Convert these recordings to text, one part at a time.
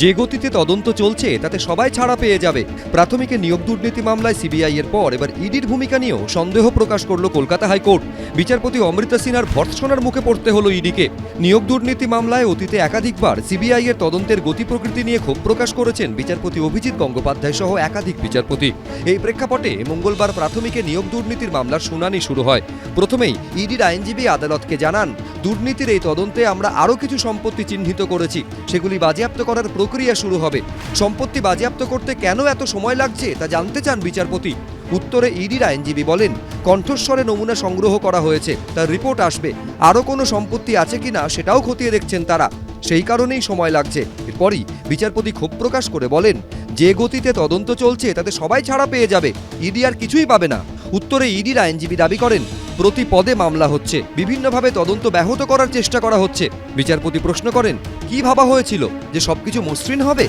যে গতিতে তদন্ত চলছে, তাতে সবাই ছাড়া পেয়ে যাবে। প্রাথমিকে নিয়োগ দুর্নীতি মামলায় সিবিআই এর পর এবার ইডির ভূমিকা নিয়েও সন্দেহ প্রকাশ করল কলকাতা হাইকোর্ট। বিচারপতি অমৃতা সিনহার ভর্ৎসনার মুখে পড়তে হলো ইডিকে। নিয়োগ দুর্নীতি মামলায় অতীতে একাধিকবার সিবিআই এর তদন্তের গতি প্রকৃতি নিয়ে ক্ষোভ প্রকাশ করেছেন বিচারপতি অভিজিৎ গঙ্গোপাধ্যায় সহ একাধিক বিচারপতি। এই প্রেক্ষাপটে মঙ্গলবার প্রাথমিকে নিয়োগ দুর্নীতির মামলার শুনানি শুরু হয়। প্রথমেই ইডির আইনজীবী আদালতকে জানান, দুর্নীতির এই তদন্তে আমরা আরও কিছু সম্পত্তি চিহ্নিত করেছি। সেগুলি বাজেয়াপ্ত করার প্রক্রিয়া শুরু হবে। সম্পত্তি বাজেয়াপ্ত করতে কেন এত সময় লাগছে, তা জানতে চান বিচারপতি। উত্তরে ইডির আইনজীবী বলেন, কণ্ঠস্বরে নমুনা সংগ্রহ করা হয়েছে, তার রিপোর্ট আসবে। আরও কোনো সম্পত্তি আছে কিনা সেটাও খতিয়ে দেখছেন তারা। সেই কারণেই সময় লাগছে। এরপরই বিচারপতি ক্ষোভ প্রকাশ করে বলেন, যে গতিতে তদন্ত চলছে, তাতে সবাই ছাড়া পেয়ে যাবে। ইডি আর কিছুই পাবে না। উত্তরে ইডির আইনজীবী দাবি করেন, প্রতি পদে মামলা হচ্ছে। বিভিন্নভাবে তদন্ত ব্যাহত করার চেষ্টা করা হচ্ছে। বিচারপতি প্রশ্ন করেন কি ভাবা হয়েছিল যে সবকিছু মসৃণ হবে?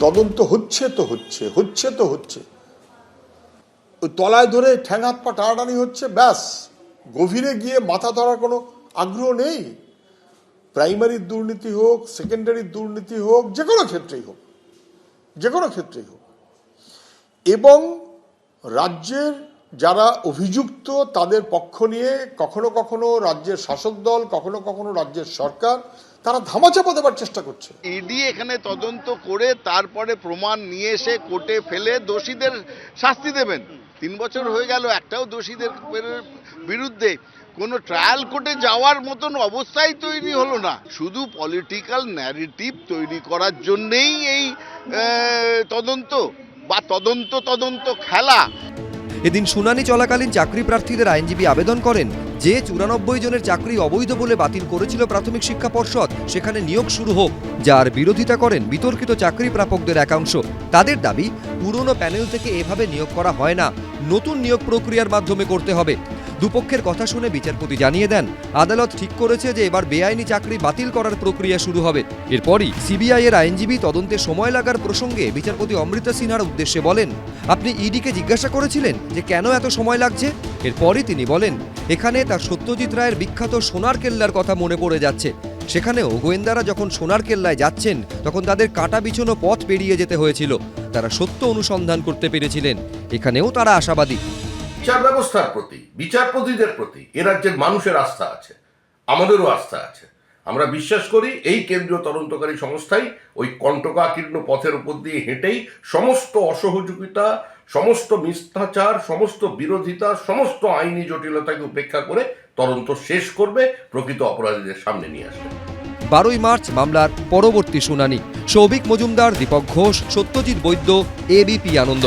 তদন্ত হচ্ছে তো হচ্ছে হচ্ছে তো হচ্ছে। ওই তলায় ধরে ঠ্যাং হাত পা টানাটানি হচ্ছে, ব্যাস। গভীরে গিয়ে মাথা ধরার কোনো আগ্রহ নেই। প্রাইমারির দুর্নীতি হোক সেকেন্ডারির দুর্নীতি হোক, যে কোনো ক্ষেত্রেই হোক, যে কোনো ক্ষেত্রেই হোক। এবং রাজ্যের যারা অভিযুক্ত তাদের পক্ষ নিয়ে কখনো কখনো রাজ্যের শাসক দল, কখনো কখনো রাজ্যের সরকার, তারা ধামাচাপা দেবার চেষ্টা করছে। ইডি এখানে তদন্ত করে তারপরে প্রমাণ নিয়ে এসে কোর্টে ফেলে দোষীদের শাস্তি দেবেন। তিন বছর হয়ে গেল, একটাও দোষীদের বিরুদ্ধে কোনো ট্রায়াল কোর্টে যাওয়ার মতন অবস্থাই তৈরি হলো না। শুধু পলিটিক্যাল ন্যারেটিভ তৈরি করার জন্যেই এই তদন্ত বা তদন্ত তদন্ত খেলা। এদিন শুনানি চলাকালীন চাকরি প্রার্থীদের আইনজীবী আবেদন করেন যে চুরানব্বই জনের চাকরি অবৈধ বলে বাতিল করেছিল প্রাথমিক শিক্ষা পর্ষদ। সেখানে নিয়োগ শুরু হোক, যার বিরোধিতা করেন বিতর্কিত চাকরি প্রাপকদের একাংশ। তাদের দাবি, পুরনো প্যানেল থেকে এভাবে নিয়োগ করা হয় না। নতুন নিয়োগ প্রক্রিয়ার মাধ্যমে করতে হবে। দুপক্ষের কথা শুনে বিচারপতি জানিয়ে দেন, আদালত ঠিক করেছে যে এবার বেআইনি চাকরি বাতিল করার প্রক্রিয়া শুরু হবে। এরপরই সিবিআই এর আইনজীবী তদন্তে সময় লাগার প্রসঙ্গে বিচারপতি অমৃতা সিনহার উদ্দেশ্যে বলেন, আপনি ইডিকে জিজ্ঞাসা করেছিলেন যে কেন এত সময় লাগছে? এরপরই তিনি বলেন, এখানে তার সত্যজিৎ রায়ের বিখ্যাত সোনার কেল্লার কথা মনে পড়ে যাচ্ছে। সেখানেও গোয়েন্দারা যখন সোনার কেল্লায় যাচ্ছেন, তখন তাদের কাটা বিছানো পথ পেরিয়ে যেতে হয়েছিল। তারা সত্য অনুসন্ধান করতে পেরেছিলেন। এখানেও তারা আশাবাদী। বিচার ব্যবস্থার প্রতি, বিচারপতিদের প্রতি, এ রাজ্যের মানুষের আস্থা আছে, আমাদেরও আস্থা আছে। আমরা বিশ্বাস করি এই কেন্দ্রীয় তদন্তকারী সংস্থাই ওই কণ্টকাকীর্ণ পথের উপর দিয়ে হেঁটেই সমস্ত অসহযোগিতা, সমস্ত মিথ্যাচার, সমস্ত বিরোধিতা, সমস্ত আইনি জটিলতাকে উপেক্ষা করে তদন্ত শেষ করবে, প্রকৃত অপরাধীদের সামনে নিয়ে আসবে। বারোই মার্চ মামলার পরবর্তী শুনানি। সৌভিক মজুমদার, দীপক ঘোষ, সত্যজিৎ বৈদ্য এবিপি আনন্দ।